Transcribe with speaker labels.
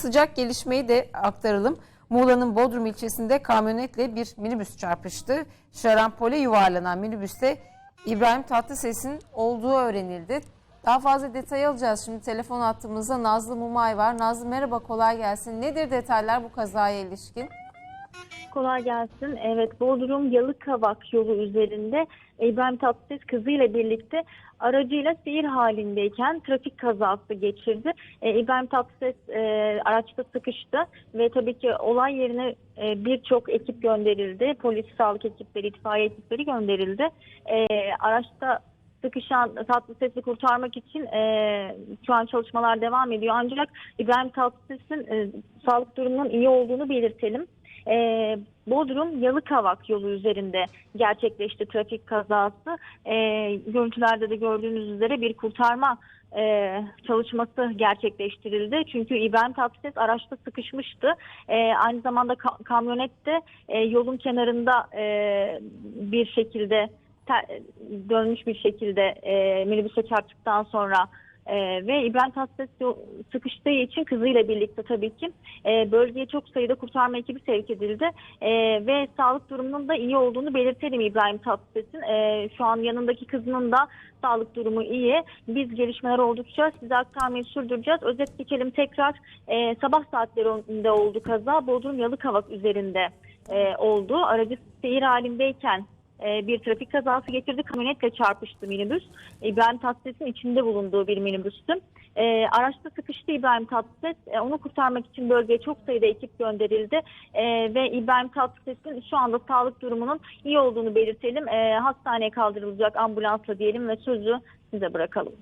Speaker 1: Sıcak gelişmeyi de aktaralım. Muğla'nın Bodrum ilçesinde kamyonetle bir minibüs çarpıştı. Şarampole yuvarlanan minibüste İbrahim Tatlıses'in olduğu öğrenildi. Daha fazla detay alacağız. Şimdi telefon attığımızda Nazlı Mumay var. Nazlı merhaba kolay gelsin. Nedir detaylar bu kazaya ilişkin?
Speaker 2: Kolay gelsin. Evet Bodrum Yalıkavak yolu üzerinde İbrahim Tatlıses kızıyla birlikte aracıyla seyir halindeyken trafik kazası geçirdi. E, İbrahim Tatlıses e, araçta sıkıştı ve tabii ki olay yerine e, birçok ekip gönderildi. Polis, sağlık ekipleri, itfaiye ekipleri gönderildi. E, araçta sıkışan Tatlıses'i kurtarmak için e, şu an çalışmalar devam ediyor. Ancak İbrahim Tatlıses'in e, sağlık durumunun iyi olduğunu belirtelim. E, Bodrum Yalıkavak yolu üzerinde gerçekleşti trafik kazası. E, görüntülerde de gördüğünüz üzere bir kurtarma e, çalışması gerçekleştirildi. Çünkü İbrahim Tatlıses araçta sıkışmıştı. E, aynı zamanda ka- kamyonet de e, yolun kenarında e, bir şekilde ter- dönmüş bir şekilde e, minibüse çarptıktan sonra e, ve İbrahim Tatlıses sıkıştığı için kızıyla birlikte tabii ki e, bölgeye çok sayıda kurtarma ekibi sevk edildi E, ve sağlık durumunun da iyi olduğunu belirtelim İbrahim Tatlıses'in. E, şu an yanındaki kızının da sağlık durumu iyi. Biz gelişmeler oldukça size aktarmayı sürdüreceğiz. Özet geçelim tekrar e, sabah saatlerinde oldu kaza. Bodrum Yalıkavak üzerinde e, oldu. Aracı seyir halindeyken e, bir trafik kazası getirdi. Kamyonetle çarpıştı minibüs. İbrahim Tatlıses'in içinde bulunduğu bir minibüstü. E, araçta sıkıştı İbrahim Tatlıses. E, onu kurtarmak için bölgeye çok sayıda ekip gönderildi. E, ve İbrahim Tatlıses'in şu anda sağlık durumunun iyi olduğunu belirtelim. E, hastaneye kaldırılacak ambulansla diyelim ve sözü size bırakalım.